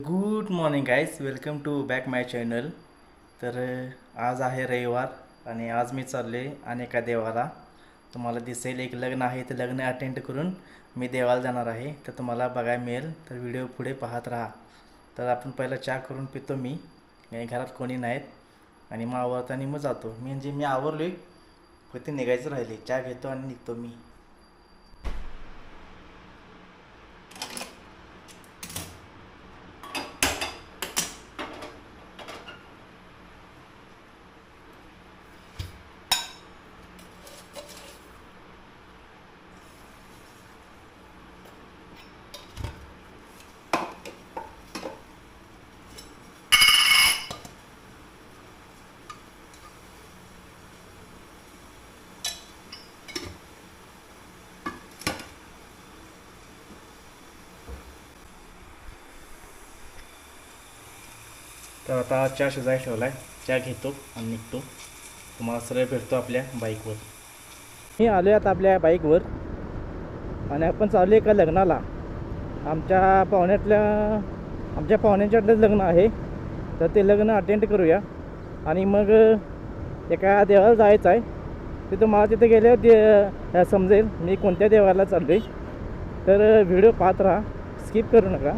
Good morning guys welcome to back my channel तर आज आहे रविवार आणि आज मी चाललो आहे अनेका देवाला. तुम्हाला दिसेल एक लग्न आहे ते लग्न अटेंड करून मी देवाला जाणार आहे. तर तुम्हाला बघायला मिळेल. तर व्हिडिओ पुढे पाहत राहा. तर आपण पहिला चहा करून पितो मी. आणि घरात कोणी नाहीत. आणि मग आवरताना मग जातो. मी म्हणजे मी आवरलो आहे फक्त निघायचं राहिले. चहा घेतो आणि निघतो मी. तर आता चहा शिजाय ठेवला आहे चहा घेतो आणि निघतो. तुम्हाला सरळ भेटतो आपल्या बाईकवर. मी आलो आता आपल्या बाईकवर. आणि आपण चालू एका लग्नाला. आमच्या पाहुण्यातल्या आमच्या पाहुण्यांच्यातलं लग्न आहे. तर ते लग्न अटेंड करूया. आणि मग एका देवाला जायचं आहे. ते तुम्हाला तिथे गेल्यावर ते समजेल मी कोणत्या देवाला चाललो आहे तर व्हिडिओ पाहत राहा. स्किप करू नका.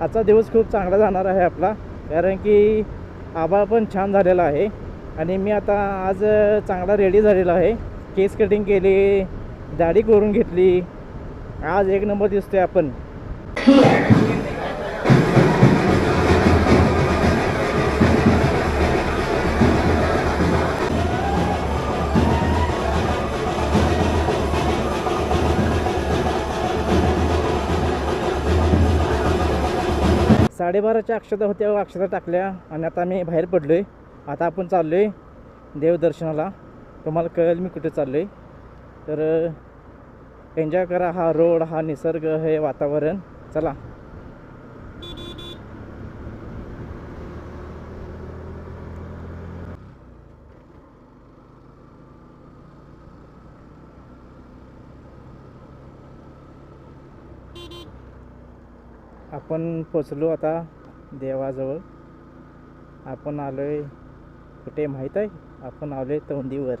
आजचा दिवस खूप चांगला जाणार आहे आपला. कारण की आभाळ पण छान झालेला आहे. आणि मी आता आज चांगला रेडी झालेला आहे. केस कटिंग केली दाढी करून घेतली. आज एक नंबर दिसतोय आपण. साडेबाराच्या अक्षता होत्या अक्षता टाकल्या आणि आता मी बाहेर पडलो आहे आता आपण चाललो आहे देवदर्शनाला. तुम्हाला कळेल मी कुठे चाललो आहे तर एन्जॉय करा हा रोड हा निसर्ग हे वातावरण. चला. आपण पोचलो आता देवाजवळ. आपण आलो आहे कुठे माहीत आहे? आपण आलो आहे तौंदीवर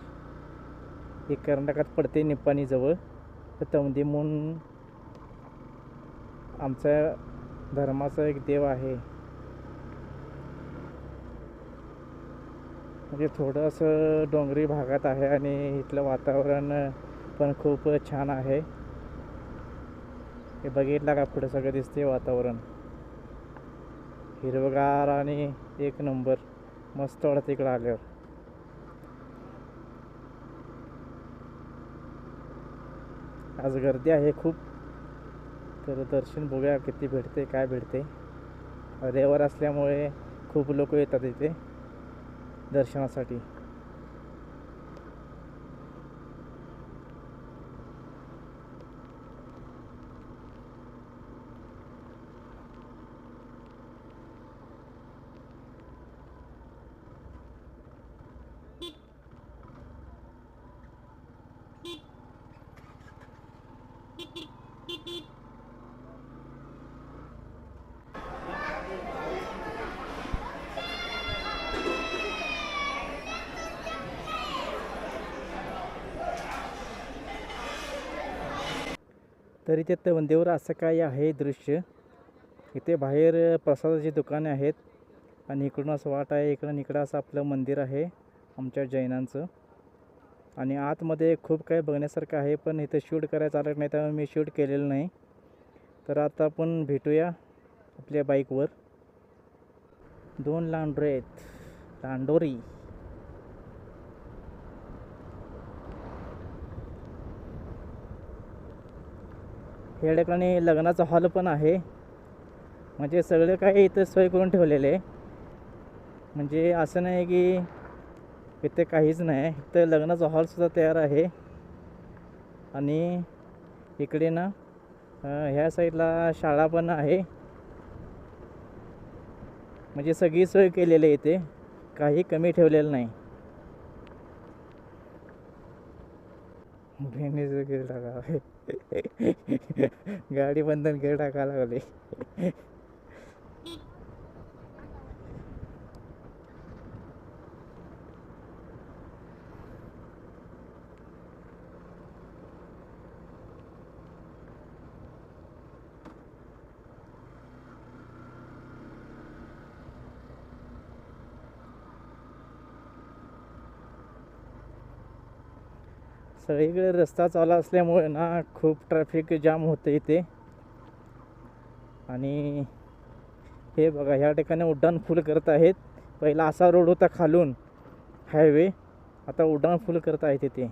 हे कर्नाटकात पडते निप्पाणीजवळ तर तौंदी म्हणून आमच्या धर्माचा एक देव आहे. म्हणजे थोडं असं डोंगरी भागात आहे आणि इथलं वातावरण पण खूप छान आहे. हे बघितलं का पुढे सगळं दिसते वातावरण? हिरवगार आणि एक नंबर मस्त वाटतं इकडं आल्यावर. आज गर्दी आहे खूप. तर दर्शन बघूया किती भेटते काय भेटते रविवार असल्यामुळे खूप लोक येतात इथे दर्शनासाठी. तरी ते तवंदीवर असं काय आहे दृश्य. इथे बाहेर प्रसादाची दुकाने आहेत आणि इकडून असं वाट आहे इकडून इकडं असं आपलं मंदिर आहे आमच्या जैनांचं. आणि आतमध्ये खूप काही बघण्यासारखं आहे पण इथं शूट करायचं आलं नाही त्यामुळे मी शूट केलेलं नाही. तर आता आपण भेटूया आपल्या बाईकवर. दोन लांडोरे आहेत. लांडोरी. या ठिकाणी लग्नाचा हॉल पण आहे. म्हणजे सगळं काही इथं सोय करून ठेवलेलं. आहे म्हणजे असं नाही की इथे काहीच नाही. इथं लग्नाचा हॉलसुद्धा तयार आहे. आणि इकडे ना ह्या साईडला शाळा पण आहे. म्हणजे सगळी सोय केलेली आहे इथे. काही कमी ठेवलेलं नाही. भेंडीचं गेअर टाकावे गाडी बंधन गेअर टाकायला लागले. सगळीकडे रस्ता चालू असल्यामुळे ना खूप ट्रॅफिक जाम होतं इथे. आणि हे बघा ह्या ठिकाणी उड्डाण फुल करत आहेत. पहिला असा रोड होता खालून हायवे आता उड्डाण फुल करत आहेत इथे.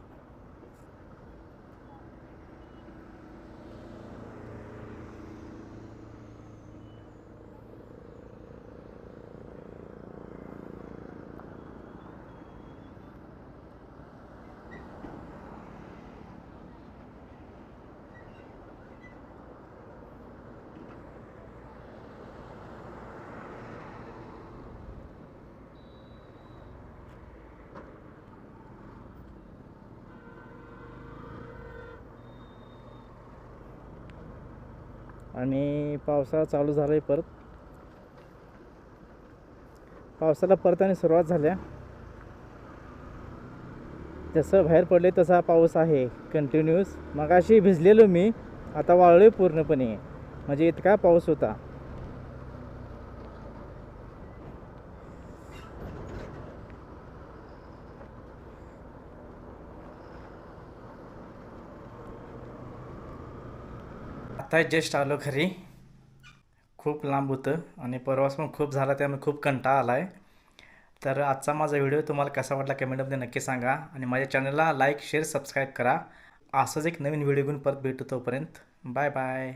आणि पावसाळा चालू झाला आहे परत. पावसाला परत आणि सुरुवात झाल्या. जसं बाहेर पडले तसा पाऊस आहे. कंटिन्यूस मगाशी भिजलेलो मी आता वाळलोय पूर्णपणे. म्हणजे इतका पाऊस होता. आता जस्ट आलो घरी. खूप लांब होतं आणि प्रवास पण खूप झाला त्यामुळे खूप कंटाळा आला आहे तर आजचा माझा व्हिडिओ तुम्हाला कसा वाटला कमेंटमध्ये नक्की सांगा आणि माझ्या चॅनलला लाईक शेअर सबस्क्राईब करा. असंच एक नवीन व्हिडिओ घेऊन परत भेटू तोपर्यंत. Bye bye